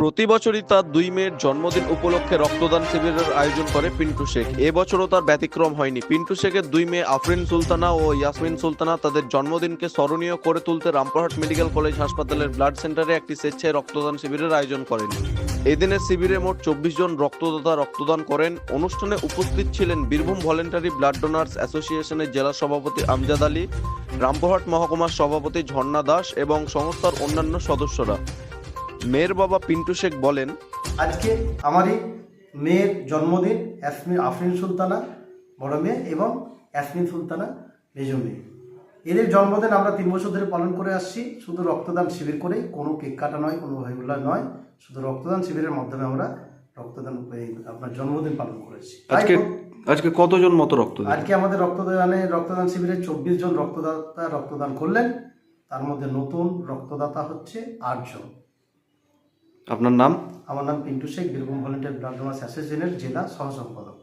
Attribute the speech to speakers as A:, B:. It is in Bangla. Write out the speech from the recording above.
A: প্রতি বছরই তার দুই মেয়ের জন্মদিন উপলক্ষে রক্তদান শিবিরের আয়োজন করে পিন্টু শেখ। এবছরও তার ব্যতিক্রম হয়নি। পিন্টু শেখের দুই মেয়ে আফরিন সুলতানা ও ইয়াসমিন সুলতানা তাদের জন্মদিনকে স্মরণীয় করে তুলতে রামপুরহাট মেডিকেল কলেজ হাসপাতালের ব্লাড সেন্টারে একটি স্বেচ্ছায় রক্তদান শিবিরের আয়োজন করেন। এদিনের শিবিরে মোট চব্বিশ জন রক্তদাতা রক্তদান করেন। অনুষ্ঠানে উপস্থিত ছিলেন বীরভূম ভলেন্টারি ব্লাড ডোনার্স অ্যাসোসিয়েশনের জেলা সভাপতি আমজাদ আলী, রামপুরহাট মহকুমার সভাপতি ঝর্ণা দাস এবং সংস্থার অন্যান্য সদস্যরা। মেয়ের বাবা পিন্টু শেখ বলেন
B: আজকে আমারই মেয়ের জন্মদিন অ্যাসমিন আফরিন সুলতানা বড় মেয়ে এবং অ্যাসমিন সুলতানা মেজ মেয়ে। এদের জন্মদিন আমরা তিন বছর ধরে পালন করে আসছি। শুধু রক্তদান শিবির করেই কোনো কেক কাটা নয় কোনো ভাইগুলা নয় শুধু রক্তদান শিবিরের মাধ্যমে আমরা রক্তদান আপনার জন্মদিন পালন করেছি।
C: আজকে আজকে কতজন মতো রক্ত
B: আজকে আমাদের রক্তদানে রক্তদান শিবিরে চব্বিশ জন রক্তদাতা রক্তদান করলেন। তার মধ্যে নতুন রক্তদাতা হচ্ছে আটজন।
C: আপনার নাম?
B: আমার নাম Pintu Sheikh Birbhum volunteer blood donors অ্যাসোসিয়েশনের জেলা সহ সম্পাদক